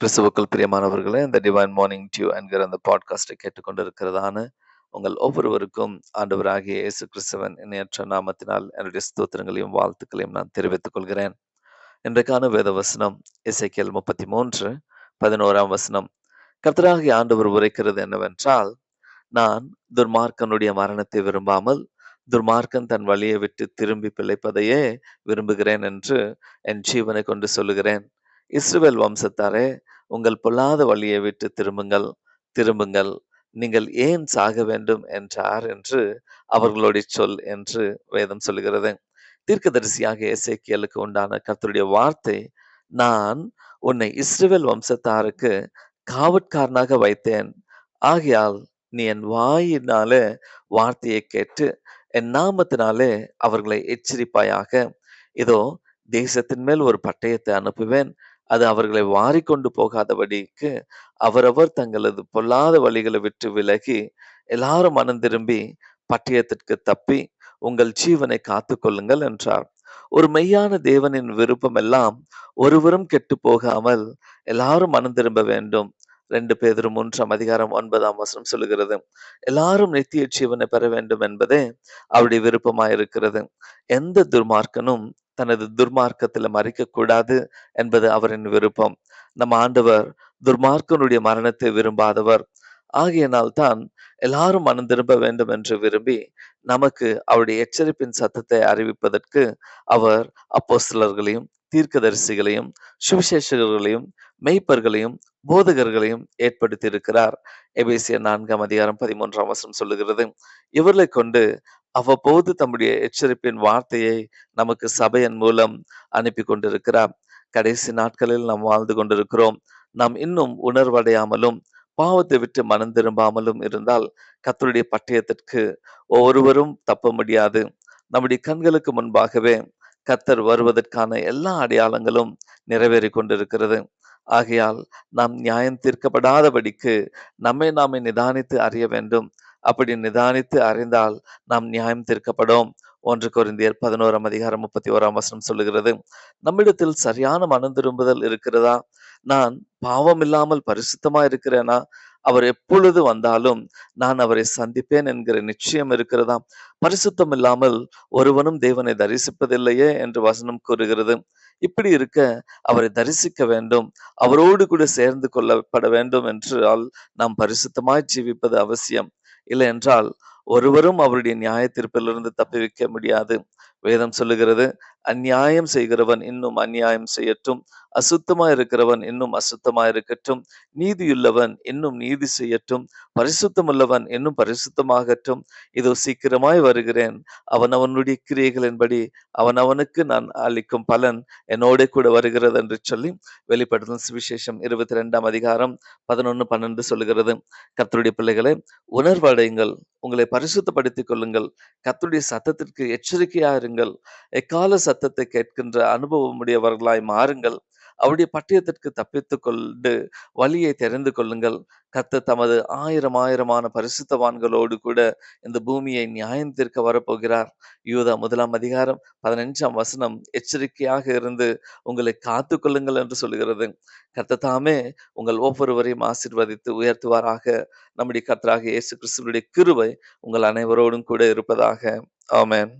கிறிஸ்துவுக்குள் பிரியமானவர்களே இந்த டிவைன் மார்னிங் டியூ என்கிற அந்த பாட்காஸ்டை கேட்டுக்கொண்டிருக்கிறதான உங்கள் ஒவ்வொருவருக்கும் ஆண்டவராகிய இயேசு கிறிஸ்துவன் இணையற்ற நாமத்தினால் என்னுடைய ஸ்தோத்திரங்களையும் வாழ்த்துக்களையும் நான் தெரிவித்துக் கொள்கிறேன். இன்றைக்கான வேத வசனம் இசைக்கியல் முப்பத்தி மூன்று பதினோராம் வசனம். கர்த்தராகிய ஆண்டவர் உரைக்கிறது என்னவென்றால் நான் துர்மார்க்கனுடைய மரணத்தை விரும்பாமல் துர்மார்க்கன் தன் வழியை விட்டு திரும்பி பிழைப்பதையே விரும்புகிறேன் என்று என் ஜீவனை கொண்டு சொல்லுகிறேன். இஸ்ரேல் வம்சத்தாரே உங்கள் பொல்லாத வழியை விட்டு திரும்புங்கள் திரும்புங்கள். நீங்கள் ஏன் சாக வேண்டும் என்றார் என்று அவர்களுடைய சொல் என்று வேதம் சொல்லுகிறது. தீர்க்கதரிசியாக எசேக்கியலுக்கு உண்டான கர்த்தருடைய வார்த்தை நான் உன்னை இஸ்ரேல் வம்சத்தாருக்கு காவற்காரனாக வைத்தேன். ஆகையால் நீ என் வாயினாலே வார்த்தையை கேட்டு என் நாமத்தினாலே அவர்களை எச்சரிப்பாயாக. இதோ தேசத்தின் மேல் ஒரு பட்டயத்தை அனுப்புவேன். அது அவர்களை வாரிக்கொண்டு போகாதபடிக்கு அவரவர் தங்களது பொல்லாத வழிகளை விட்டு விலகி எல்லாரும் மனம் திரும்பி பட்டயத்திற்கு தப்பி உங்கள் ஜீவனை காத்து கொள்ளுங்கள் என்றார். ஒரு மெய்யான தேவனின் விருப்பம் எல்லாம் ஒருவரும் கெட்டு போகாமல் எல்லாரும் மனம் திரும்ப வேண்டும். ரெண்டு பேரும் மூன்றாம் அதிகாரம் ஒன்பதாம் வசனம் சொல்லுகிறது. எல்லாரும் நித்திய ஜீவனை பெற வேண்டும் என்பதே அவருடைய விருப்பமாயிருக்கிறது. எந்த துர்மார்க்கனும் தனது துர்மார்க்கத்தில் மறிக்க கூடாது என்பது அவரின் விருப்பம். நம் ஆண்டவர் துர்மார்க்கனுடைய மரணத்தை விரும்பாதவர். ஆகையினால் தான் எல்லாரும் மனம் திரும்ப வேண்டும் என்று விரும்பி நமக்கு அவருடைய எச்சரிப்பின் சத்தத்தை அறிவிப்பதற்கு அவர் அப்போ சிலர்களையும் தீர்க்கதரிசிகளையும் சுவிசேஷகர்களையும் மெய்ப்பர்களையும் போதகர்களையும் ஏற்படுத்தி இருக்கிறார் எபேசிய நான்காம் அதிகாரம் பதிமூன்றாம் வசனம் சொல்லுகிறது இவர்களை கொண்டு அவ்வப்போது தம்முடைய எச்சரிப்பின் வார்த்தையை நமக்கு சபையின் மூலம் அனுப்பி கொண்டிருக்கிறார் கடைசி நாட்களில் நாம் வாழ்ந்து கொண்டிருக்கிறோம். நாம் இன்னும் உணர்வடையாமலும் பாவத்தை விட்டு மனம் திரும்பாமலும் இருந்தால் கத்தருடைய பட்டயத்திற்கு ஒவ்வொருவரும் தப்ப முடியாது. நம்முடைய கண்களுக்கு முன்பாகவே கத்தர் வருவதற்கான எல்லா அடையாளங்களும் நிறைவேறி கொண்டிருக்கிறது. ஆகையால் நாம் நியாயம் தீர்க்கப்படாதபடிக்கு நம்மை நாமே நிதானித்து அறிய வேண்டும். அப்படி நிதானித்து அறிந்தால் நாம் நியாயம் தீர்க்கப்படும். ஒன்று குருந்தியர் பதினோராம் அதிகாரம் முப்பத்தி ஓராம் வசனம் சொல்லுகிறது நம்மிடத்தில் சரியான மனம் திரும்புதல் இருக்கிறதா? நான் பாவம் இல்லாமல் பரிசுத்தமா இருக்கிறேனா? அவர் எப்பொழுது வந்தாலும் நான் அவரை சந்திப்பேன் என்கிற நிச்சயம் இருக்கிறதா? பரிசுத்தம் இல்லாமல் ஒருவனும் தேவனை தரிசிப்பதில்லையே என்று வசனம் கூறுகிறது. இப்படி இருக்க அவரை தரிசிக்க வேண்டும் அவரோடு கூட சேர்ந்து கொள்ளப்பட வேண்டும் என்றால் நாம் பரிசுத்தமாய் ஜீவிப்பது அவசியம். இல்லை என்றால் ஒருவரும் அவருடைய நியாய தீர்ப்பிலிருந்து தப்பி வைக்க முடியாது. வேதம் சொல்லுகிறது அந்நியாயம் செய்கிறவன் இன்னும் அந்நியாயம் செய்யட்டும். அசுத்தமா இருக்கிறவன் இன்னும் அசுத்தமா இருக்கட்டும். நீதியுள்ளவன் இன்னும் நீதி செய்யட்டும். பரிசுத்தமுள்ளவன் இன்னும் பரிசுத்தமாகட்டும். இதோ சீக்கிரமாய் வருகிறேன். அவன் அவனுடைய கிரியைகளின்படி அவன் அவனுக்கு நான் அளிக்கும் பலன் என்னோட கூட வருகிறது என்று சொல்லி வெளிப்படுத்தும் சுவிசேஷம் இருபத்தி ரெண்டாம் அதிகாரம் பதினொன்னு பன்னெண்டு சொல்லுகிறது. கத்தருடைய பிள்ளைகளை உணர்வடையுங்கள். உங்களை பரிசுத்தப்படுத்திக் கொள்ளுங்கள். கத்துடைய சத்தத்திற்கு எச்சரிக்கையா இருங்கள் எக்கால சத்தத்தை கேட்கின்ற அனுபவமுடையவர்களாய் மாறுங்கள். அவருடைய பட்டயத்திற்கு தப்பித்து கொண்டு வழியை தெரிந்து கொள்ளுங்கள். கத்த தமது ஆயிரம் ஆயிரமான பரிசுத்தவான்களோடு கூட இந்த பூமியை நியாயம் தீர்க்க வரப்போகிறார். யூதா முதலாம் அதிகாரம் பதினஞ்சாம் வசனம் எச்சரிக்கையாக இருந்து உங்களை காத்து கொள்ளுங்கள் என்று சொல்லுகிறது. கத்தத்தாமே உங்கள் ஒவ்வொருவரையும் ஆசிர்வதித்து உயர்த்துவாராக. நம்முடைய கத்தராக இயேசு கிறிஸ்துவனுடைய கிருவை உங்கள் அனைவரோடும் கூட இருப்பதாக. ஆமேன்.